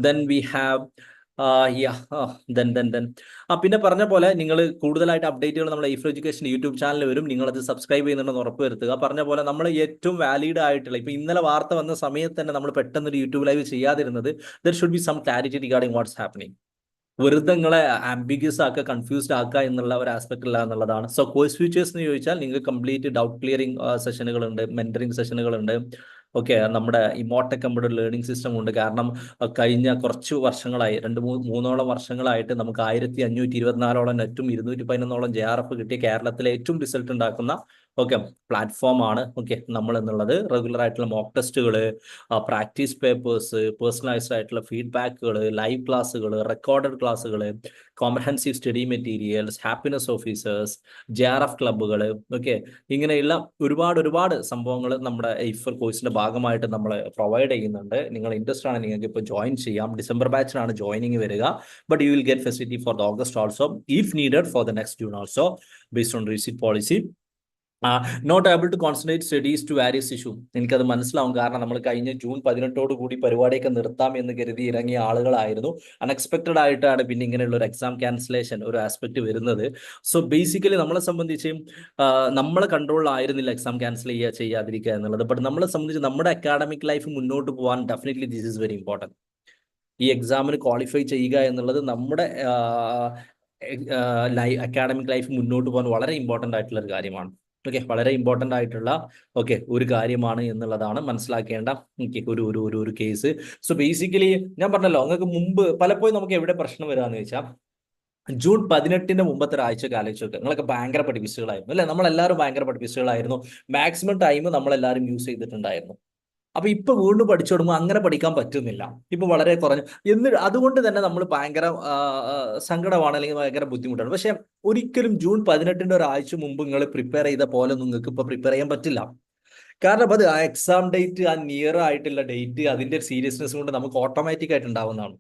Then we have then then then ആ പിന്നെ പറഞ്ഞ പോലെ നിങ്ങൾ കൂടുതലായിട്ട് അപ്ഡേറ്റുകൾ നമ്മുടെ ഈഫ്രോ എഡ്യൂക്കേഷൻ യൂട്യൂബ് ചാനൽ വരും. നിങ്ങൾ അത് സബ്സ്ക്രൈബ് ചെയ്യുന്നുണ്ടെന്ന് ഉറപ്പ് വരുത്തുക പറഞ്ഞ പോലെ നമ്മൾ ഏറ്റവും വാലിഡ് ആയിട്ടുള്ള ഇപ്പൊ ഇന്നലെ വാർത്ത വന്ന സമയത്ത് തന്നെ നമ്മൾ പെട്ടെന്ന് ഒരു YouTube live ചെയ്യാതിരുന്നത് there should be some clarity regarding what's happening വെറുതെ നിങ്ങളെ ആംബിഗ്യസ് ആക്കുക കൺഫ്യൂസ്ഡ് ആക്കുക എന്നുള്ള ഒരു ആസ്പെക്ട് ഇല്ല എന്നുള്ളതാണ്. സോ കോഴ്സ് ഫ്യൂച്ചേഴ്സ് എന്ന് ചോദിച്ചാൽ നിങ്ങൾക്ക് കംപ്ലീറ്റ് ഡൗട്ട് ക്ലിയറിംഗ് സെഷനുകളുണ്ട് മെന്ററിംഗ് സെഷനുകളുണ്ട് ഓക്കെ നമ്മുടെ ഇമോട്ടെ കമ്പ്യൂട്ടർ ലേണിംഗ് സിസ്റ്റം ഉണ്ട്. കാരണം കഴിഞ്ഞ കുറച്ച് വർഷങ്ങളായി രണ്ട് മൂന്ന് മൂന്നോളം വർഷങ്ങളായിട്ട് നമുക്ക് ആയിരത്തി അഞ്ഞൂറ്റി ഇരുപത്തിനാലോളം നെറ്റും ഇരുന്നൂറ്റി പതിനൊന്നോളം ജെ ആർ എഫ് കിട്ടിയ കേരളത്തിലെ ഏറ്റവും റിസൾട്ട് ഉണ്ടാക്കുന്ന ഓക്കെ പ്ലാറ്റ്ഫോം ആണ്. ഓക്കെ നമ്മൾ എന്നുള്ളത് റെഗുലർ ആയിട്ടുള്ള മോക്ക് ടെസ്റ്റുകൾ പ്രാക്ടീസ് പേപ്പേഴ്സ് പേഴ്സണലൈസ്ഡ് ആയിട്ടുള്ള ഫീഡ്ബാക്കുകൾ ലൈവ് ക്ലാസ്സുകൾ റെക്കോർഡഡ് ക്ലാസ്സുകൾ comprehensive study materials happiness officers J R F ക്ലബ്ബുകൾ ഓക്കെ ഇങ്ങനെയുള്ള ഒരുപാട് ഒരുപാട് സംഭവങ്ങൾ നമ്മുടെ ഇഫർ കോഴ്സിന്റെ ഭാഗമായിട്ട് നമ്മൾ പ്രൊവൈഡ് ചെയ്യുന്നുണ്ട്. നിങ്ങൾ ഇൻട്രസ്റ്റ് ആണ് നിങ്ങൾക്ക് ഇപ്പോൾ ജോയിൻ ചെയ്യാം. ഡിസംബർ ബാച്ചിനാണ് ജോയിനിങ് വരിക. But you will get facility for the August also if needed for the next June also based on receipt policy not able to concentrate studies to various issue എനിക്കത് മനസ്സിലാവും. കാരണം നമ്മൾ കഴിഞ്ഞ June പതിനെട്ടോട് കൂടി പരിപാടിയൊക്കെ നിർത്താം എന്ന് കരുതി ഇറങ്ങിയ ആളുകളായിരുന്നു. അൺഎക്സ്പെക്ടഡ് ആയിട്ടാണ് പിന്നെ ഇങ്ങനെയുള്ള ഒരു എക്സാം ക്യാൻസലേഷൻ ഒരു ആസ്പെക്ട് വരുന്നത്. സോ ബേസിക്കലി നമ്മളെ സംബന്ധിച്ച് നമ്മളെ കൺട്രോളിലായിരുന്നില്ല എക്സാം ക്യാൻസൽ ചെയ്യുക ചെയ്യാതിരിക്കുക എന്നുള്ളത്. ബട്ട് നമ്മളെ സംബന്ധിച്ച് നമ്മുടെ അക്കാഡമിക് ലൈഫ് മുന്നോട്ട് പോകാൻ definitely this is very important ഈ എക്സാമിന് ക്വാളിഫൈ ചെയ്യുക എന്നുള്ളത് നമ്മുടെ അക്കാഡമിക് ലൈഫ് മുന്നോട്ട് പോകാൻ വളരെ ഇമ്പോർട്ടന്റ് ആയിട്ടുള്ള ഒരു കാര്യമാണ്. ഓക്കെ വളരെ ഇമ്പോർട്ടന്റ് ആയിട്ടുള്ള ഓക്കെ ഒരു കാര്യമാണ് എന്നുള്ളതാണ് മനസ്സിലാക്കേണ്ട ഒരു ഒരു ഒരു ഒരു കേസ് സോ ബേസിക്കലി ഞാൻ പറഞ്ഞല്ലോ നിങ്ങൾക്ക് മുമ്പ് പലപ്പോഴും നമുക്ക് എവിടെ പ്രശ്നം വരാന്ന് വെച്ചാൽ ജൂൺ പതിനെട്ടിന്റെ മുമ്പത്തെ ഒരാഴ്ച കാലിച്ചൊക്കെ നിങ്ങളൊക്കെ ഭയങ്കര പഠിപ്പിച്ചുകളായിരുന്നു അല്ലെ? നമ്മളെല്ലാവരും ഭയങ്കര പഠിപ്പിച്ചുകളായിരുന്നു മാക്സിമം ടൈം നമ്മളെല്ലാവരും യൂസ് ചെയ്തിട്ടുണ്ടായിരുന്നു. അപ്പൊ ഇപ്പൊ വീണ്ടും പഠിച്ചു തുടങ്ങുമ്പോൾ അങ്ങനെ പഠിക്കാൻ പറ്റുന്നില്ല. ഇപ്പൊ വളരെ കുറഞ്ഞു. എന്ന് അതുകൊണ്ട് തന്നെ നമ്മൾ ഭയങ്കര സങ്കടമാണ് അല്ലെങ്കിൽ ഭയങ്കര ബുദ്ധിമുട്ടാണ്. പക്ഷെ ഒരിക്കലും ജൂൺ പതിനെട്ടിന്റെ ഒരാഴ്ച മുമ്പ് നിങ്ങൾ പ്രിപ്പയർ ചെയ്ത പോലെ നിങ്ങൾക്ക് ഇപ്പൊ പ്രിപ്പയർ ചെയ്യാൻ പറ്റില്ല. കാരണം അത് ആ എക്സാം ഡേറ്റ് ആ നിയർ ആയിട്ടുള്ള ഡേറ്റ് അതിന്റെ സീരിയസ്നെസ് കൊണ്ട് നമുക്ക് ഓട്ടോമാറ്റിക് ആയിട്ട് ഉണ്ടാവുന്നതാണ്.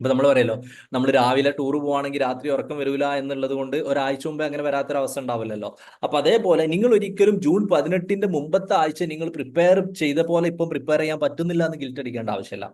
ഇപ്പൊ നമ്മൾ പറയല്ലോ നമ്മൾ രാവിലെ ടൂർ പോവാണെങ്കിൽ രാത്രി ഉറക്കം വരില്ല എന്നുള്ളത് കൊണ്ട് ഒരാഴ്ച മുമ്പേ അങ്ങനെ വരാത്തൊരവസ്ഥ ഉണ്ടാവില്ലല്ലോ. അപ്പൊ അതേപോലെ നിങ്ങൾ ഒരിക്കലും ജൂൺ പതിനെട്ടിന്റെ മുമ്പത്തെ ആഴ്ച നിങ്ങൾ പ്രിപ്പയർ ചെയ്ത പോലെ ഇപ്പൊ പ്രിപ്പയർ ചെയ്യാൻ പറ്റുന്നില്ല എന്ന് ഗിൽറ്റ് അടിക്കേണ്ട ആവശ്യമില്ല.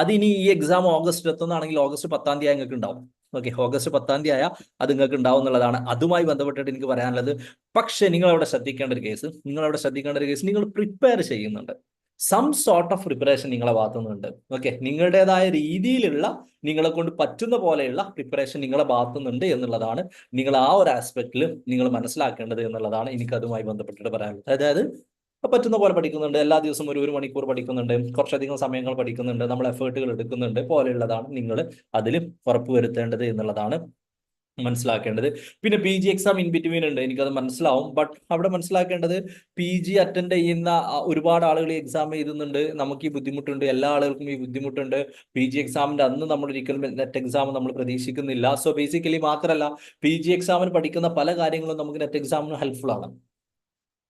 അത് ഇനി ഈ എക്സാം ഓഗസ്റ്റ് എത്തുന്നതാണെങ്കിൽ ഓഗസ്റ്റ് പത്താം തീയതി നിങ്ങൾക്ക് ഉണ്ടാവും. ഓക്കെ ഓഗസ്റ്റ് പത്താം തീയതി ആയാൽ അത് നിങ്ങൾക്ക് ഉണ്ടാവും എന്നുള്ളതാണ്. അതുമായി ബന്ധപ്പെട്ടിട്ട് എനിക്ക് പറയാനുള്ളത് പക്ഷേ നിങ്ങൾ അവിടെ ശ്രദ്ധിക്കേണ്ട ഒരു കേസ് നിങ്ങൾ അവിടെ ശ്രദ്ധിക്കേണ്ട ഒരു കേസ് നിങ്ങൾ പ്രിപ്പയർ ചെയ്യുന്നുണ്ട്. സം സോർട്ട് ഓഫ് പ്രിപ്പറേഷൻ നിങ്ങളെ ഭാഗത്തുനിന്നുണ്ട്. ഓക്കെ നിങ്ങളുടേതായ രീതിയിലുള്ള നിങ്ങളെ കൊണ്ട് പറ്റുന്ന പോലെയുള്ള പ്രിപ്പറേഷൻ നിങ്ങളെ ഭാഗത്തുനിന്നുണ്ട് എന്നുള്ളതാണ് നിങ്ങൾ ആ ഒരു ആസ്പെക്റ്റിൽ നിങ്ങൾ മനസ്സിലാക്കേണ്ടത് എന്നുള്ളതാണ് എനിക്ക് അതുമായി ബന്ധപ്പെട്ടിട്ട് പറയാനുള്ളത്. അതായത് പറ്റുന്ന പോലെ പഠിക്കുന്നുണ്ട്. എല്ലാ ദിവസവും ഒരു ഒരു മണിക്കൂർ പഠിക്കുന്നുണ്ട്. കുറച്ചധികം സമയങ്ങൾ പഠിക്കുന്നുണ്ട്. നമ്മൾ എഫേർട്ടുകൾ എടുക്കുന്നുണ്ട്. പോലെയുള്ളതാണ് നിങ്ങൾ അതിൽ ഉറപ്പുവരുത്തേണ്ടത് എന്നുള്ളതാണ് മനസ്സിലാക്കേണ്ടത്. പിന്നെ P G exam in between ഉണ്ട് എനിക്കത് മനസ്സിലാവും. ബട്ട് അവിടെ മനസ്സിലാക്കേണ്ടത് പി ജി അറ്റൻഡ് ചെയ്യുന്ന ഒരുപാട് ആളുകൾ എക്സാം എഴുതുന്നുണ്ട്. നമുക്ക് ഈ ബുദ്ധിമുട്ടുണ്ട്. എല്ലാ ആളുകൾക്കും ഈ ബുദ്ധിമുട്ടുണ്ട്. പി ജി എക്സാമിന്റെ അന്ന് നമ്മൾ ഒരിക്കലും നെറ്റ് എക്സാം നമ്മൾ പ്രതീക്ഷിക്കുന്നില്ല. സോ ബേസിക്കലി മാത്രമല്ല പി ജി എക്സാമിന് പഠിക്കുന്ന പല കാര്യങ്ങളും നമുക്ക് നെറ്റ് എക്സാമിന് ഹെൽപ്ഫുൾ ആണ്.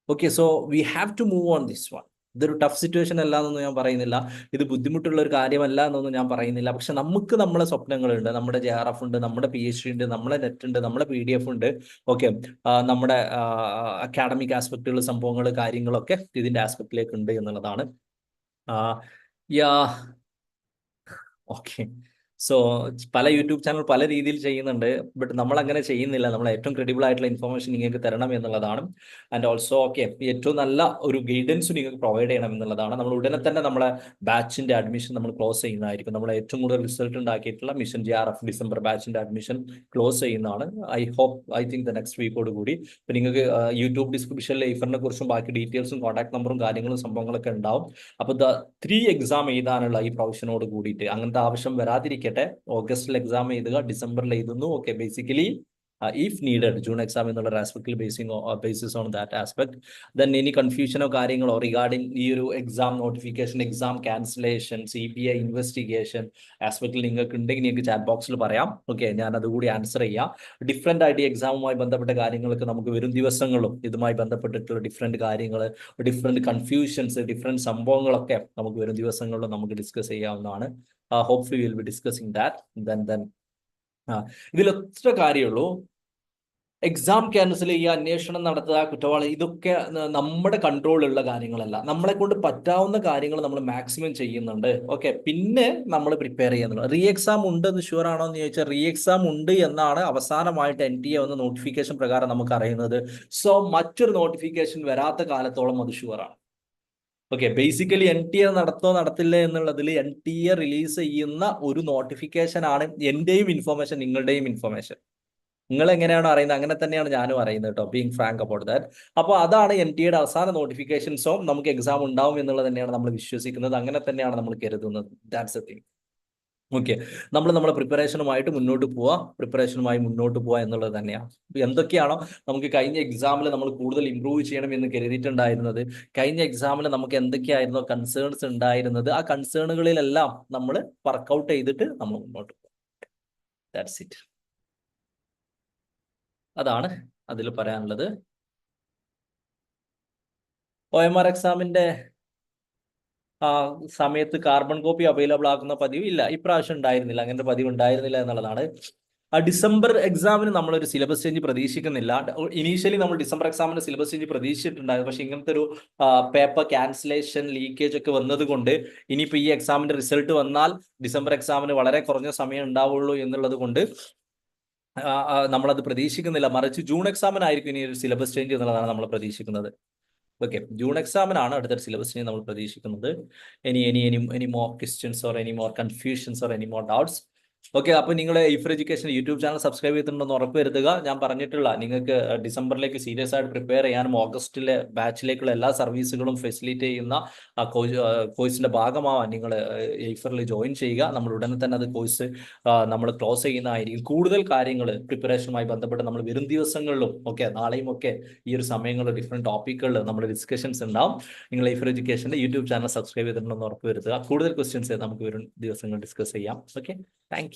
Okay so we have to move on this one ഇതൊരു ടഫ് സിറ്റുവേഷൻ അല്ല എന്നൊന്നും ഞാൻ പറയുന്നില്ല. ഇത് ബുദ്ധിമുട്ടുള്ള ഒരു കാര്യമല്ല എന്നൊന്നും ഞാൻ പറയുന്നില്ല. പക്ഷെ നമുക്ക് നമ്മളെ സ്വപ്നങ്ങളുണ്ട്. നമ്മുടെ ജെ ആർ എഫ് ഉണ്ട് നമ്മുടെ പി എച്ച് ഡി ഉണ്ട് നമ്മുടെ നെറ്റ് ഉണ്ട് നമ്മുടെ പി ഡി എഫ് ഉണ്ട്. ഓക്കെ നമ്മുടെ അക്കാഡമിക് ആസ്പെക്റ്റുകൾ സംഭവങ്ങൾ കാര്യങ്ങളൊക്കെ ഇതിന്റെ ആസ്പെക്റ്റിലേക്ക് ഉണ്ട് എന്നുള്ളതാണ്. യാ ഓക്കെ സോ പല യൂട്യൂബ് ചാനൽ പല രീതിയിൽ ചെയ്യുന്നുണ്ട്. ബട്ട് നമ്മൾ അങ്ങനെ ചെയ്യുന്നില്ല. നമ്മൾ ഏറ്റവും ക്രെഡിബിൾ ആയിട്ടുള്ള ഇൻഫർമേഷൻ നിങ്ങൾക്ക് തരണം എന്നുള്ളതാണ്. ആൻഡ് ഓൾസോ ഓക്കെ ഏറ്റവും നല്ല ഒരു ഗൈഡൻസ് നിങ്ങൾക്ക് പ്രൊവൈഡ് ചെയ്യണം എന്നുള്ളതാണ്. നമ്മൾ ഉടനെ തന്നെ നമ്മളെ ബാച്ചിന്റെ അഡ്മിഷൻ നമ്മൾ ക്ലോസ് ചെയ്യുന്നതായിരിക്കും. നമ്മൾ ഏറ്റവും കൂടുതൽ റിസൾട്ട് ഉണ്ടാക്കിയിട്ടുള്ള mission J R F December ബാച്ചിന്റെ അഡ്മിഷൻ ക്ലോസ് ചെയ്യുന്നതാണ്. I hope I think the next വീക്കോട് കൂടി. ഇപ്പൊ നിങ്ങൾക്ക് യൂട്യൂബ് ഡിസ്ക്രിപ്ഷനിൽ ഇഫറിനെ കുറിച്ചും ബാക്കി ഡീറ്റെയിൽസും കോൺടാക്ട് നമ്പറും കാര്യങ്ങളും സംഭവങ്ങളൊക്കെ ഉണ്ടാവും. അപ്പോൾ ദ ത്രീ എക്സാം എഴുതാനുള്ള ഈ പ്രൊഫഷനോട് കൂടിയിട്ട് അങ്ങനത്തെ ആവശ്യം വരാതിരിക്കും ഇരിക്കട്ടെ ഓഗസ്റ്റിൽ എക്സാം എഴുതുക ഡിസംബറിൽ എഴുതുന്നു. Okay basically if needed June exam എന്നുള്ള ആസ്പെക്ടിൽ basing basis on that aspect then ഇനി കൺഫ്യൂഷനോ കാര്യങ്ങളോ റിഗാർഡിംഗ് ഈ ഒരു exam notification exam cancellation C B I investigation ആസ്പെക്ടിൽ നിങ്ങൾക്ക് ഉണ്ടെങ്കിൽ നിങ്ങൾക്ക് ചാറ്റ് ബോക്സിൽ പറയാം. ഓക്കെ ഞാൻ അതുകൂടി ആൻസർ ചെയ്യാം. ഡിഫറെന്റ് ആയിട്ട് എക്സാമുമായി ബന്ധപ്പെട്ട കാര്യങ്ങളൊക്കെ നമുക്ക് വരും ദിവസങ്ങളും ഇതുമായി ബന്ധപ്പെട്ടിട്ടുള്ള ഡിഫറെന്റ് കാര്യങ്ങൾ ഡിഫറെന്റ് കൺഫ്യൂഷൻസ് ഡിഫറെന്റ് സംഭവങ്ങളൊക്കെ നമുക്ക് വരും ദിവസങ്ങളിലും നമുക്ക് ഡിസ്കസ് ചെയ്യാവുന്നതാണ്. Hopefully will be discussing that then then ഒറ്റ കാര്യമുള്ളൂ എക്സാം ക്യാൻസൽ ചെയ്യുക അന്വേഷണം നടത്തുക കുറ്റവാളി ഇതൊക്കെ നമ്മുടെ കൺട്രോളിലുള്ള കാര്യങ്ങളല്ല. നമ്മളെ കൊണ്ട് പറ്റാവുന്ന കാര്യങ്ങൾ നമ്മൾ മാക്സിമം ചെയ്യുന്നുണ്ട്. ഓക്കെ പിന്നെ നമ്മൾ പ്രിപ്പയർ ചെയ്യുന്നുണ്ട്. റീ എക്സാം ഉണ്ട് എന്ന് ഷുവർ ആണോ എന്ന് ചോദിച്ചാൽ റീ എക്സാം ഉണ്ട് എന്നാണ് അവസാനമായിട്ട് എൻ ടി എ വന്ന നോട്ടിഫിക്കേഷൻ പ്രകാരം നമുക്ക് അറിയുന്നത്. സോ മറ്റൊരു നോട്ടിഫിക്കേഷൻ വരാത്ത കാലത്തോളം അത് ഷുവർ ആണ്. Okay basically N T A നടത്തോ നടത്തില്ല എന്നുള്ളതിൽ എൻ ടി എ റിലീസ് ചെയ്യുന്ന ഒരു നോട്ടിഫിക്കേഷൻ ആണ് എന്റെയും ഇൻഫർമേഷൻ നിങ്ങളുടെയും ഇൻഫർമേഷൻ നിങ്ങൾ എങ്ങനെയാണോ അറിയുന്നത്? അങ്ങനെ തന്നെയാണ് ഞാനും അറിയുന്നത് കേട്ടോ ബീങ് ഫ്രാങ്ക് അബൌട്ട് ദാറ്റ് അപ്പോൾ അതാണ് എൻ ടി എയുടെ അവസാന നോട്ടിഫിക്കേഷൻസോ നമുക്ക് എക്സാം ഉണ്ടാവും എന്നുള്ളത് തന്നെയാണ് നമ്മൾ വിശ്വസിക്കുന്നത്. അങ്ങനെ തന്നെയാണ് നമ്മൾ കരുതുന്നത്. That's a thing okay. നമ്മൾ നമ്മുടെ പ്രിപ്പറേഷനുമായിട്ട് മുന്നോട്ട് പോവുക പ്രിപ്പറേഷനുമായി മുന്നോട്ട് പോവുക എന്നുള്ളത് തന്നെയാണ് എന്തൊക്കെയാണോ നമുക്ക് കഴിഞ്ഞ എക്സാമിൽ നമ്മൾ കൂടുതൽ ഇമ്പ്രൂവ് ചെയ്യണം എന്ന് കരുതിയിട്ടുണ്ടായിരുന്നത്. കഴിഞ്ഞ എക്സാമിൽ നമുക്ക് എന്തൊക്കെയായിരുന്നോ കൺസേൺസ് ഉണ്ടായിരുന്നത്. ആ കൺസേണുകളിലെല്ലാം നമ്മൾ വർക്കൗട്ട് ചെയ്തിട്ട് നമ്മൾ മുന്നോട്ട് ദാറ്റ്സ് ഇറ്റ് അതാണ് അതിൽ പറയാനുള്ളത്. ഒ എം ആർ എക്സാമിന്റെ ആ സമയത്ത് കാർബൺ കോപ്പി അവൈലബിൾ ആക്കുന്ന പതിവ് ഇല്ല. ഇപ്രാവശ്യം ഉണ്ടായിരുന്നില്ല. അങ്ങനത്തെ പതിവ് ഉണ്ടായിരുന്നില്ല എന്നുള്ളതാണ്. ആ ഡിസംബർ എക്സാമിന് നമ്മളൊരു സിലബസ് ചേഞ്ച് പ്രതീക്ഷിക്കുന്നില്ല. ഇനീഷ്യലി നമ്മൾ ഡിസംബർ എക്സാമിന് സിലബസ് ചേഞ്ച് പ്രതീക്ഷിച്ചിട്ടുണ്ടായിരുന്നു. പക്ഷെ ഇങ്ങനത്തെ ഒരു പേപ്പർ ക്യാൻസലേഷൻ ലീക്കേജ് ഒക്കെ വന്നതുകൊണ്ട് ഇനിയിപ്പോൾ ഈ എക്സാമിന്റെ റിസൾട്ട് വന്നാൽ ഡിസംബർ എക്സാമിന് വളരെ കുറഞ്ഞ സമയം ഉണ്ടാവുള്ളൂ എന്നുള്ളത് കൊണ്ട് നമ്മളത് പ്രതീക്ഷിക്കുന്നില്ല. മറിച്ച് ജൂൺ എക്സാമിനായിരിക്കും ഇനി ഒരു സിലബസ് ചേഞ്ച് എന്നുള്ളതാണ് നമ്മൾ പ്രതീക്ഷിക്കുന്നത്. ഓക്കെ ജൂൺ എക്സാമിനാണ് അടുത്ത സിലബസിനെ നമ്മൾ പ്രതീക്ഷിക്കുന്നത്. Any any any any more questions or any more confusions or any more doubts okay അപ്പോൾ നിങ്ങൾ ഇഫർ എഡ്യൂക്കേഷൻ യൂട്യൂബ് ചാനൽ സബ്സ്ക്രൈബ് ചെയ്തിട്ടുണ്ടെന്ന് ഉറപ്പ് വരുത്തുക. ഞാൻ പറഞ്ഞിട്ടുള്ള നിങ്ങൾക്ക് ഡിസംബറിലേക്ക് സീരിയസ് ആയിട്ട് പ്രിപ്പയർ ചെയ്യാനും ഓഗസ്റ്റിലെ ബാച്ചിലേക്കുള്ള എല്ലാ സർവീസുകളും ഫെസിലിറ്റേറ്റ് ചെയ്യുന്ന കോഴ്സിന്റെ ഭാഗമാവാൻ നിങ്ങൾ ഇഫറിൽ ജോയിൻ ചെയ്യുക. നമ്മൾ ഉടനെ തന്നെ അത് കോഴ്സ് നമ്മൾ ക്ലോസ് ചെയ്യുന്നതായിരിക്കും. കൂടുതൽ കാര്യങ്ങൾ പ്രിപ്പറേഷനുമായി ബന്ധപ്പെട്ട് നമ്മൾ വരും ദിവസങ്ങളിലും ഓക്കെ നാളെയും ഒക്കെ ഈ ഒരു സമയങ്ങളിൽ ഡിഫറെന്റ് ടോപ്പിക്കുകളിൽ നമ്മൾ ഡിസ്കഷൻസ് ഉണ്ടാവും. നിങ്ങൾ ഇഫർ എഡ്യൂക്കേഷന്റെ യൂട്യൂബ് ചാനൽ സബ്സ്ക്രൈബ് ചെയ്തിട്ടുണ്ടെന്ന് ഉറപ്പ് വരുത്തുക. കൂടുതൽ ക്വസ്റ്റ്യൻസ് നമുക്ക് വരും ദിവസങ്ങൾ ഡിസ്കസ് ചെയ്യാം. Okay thank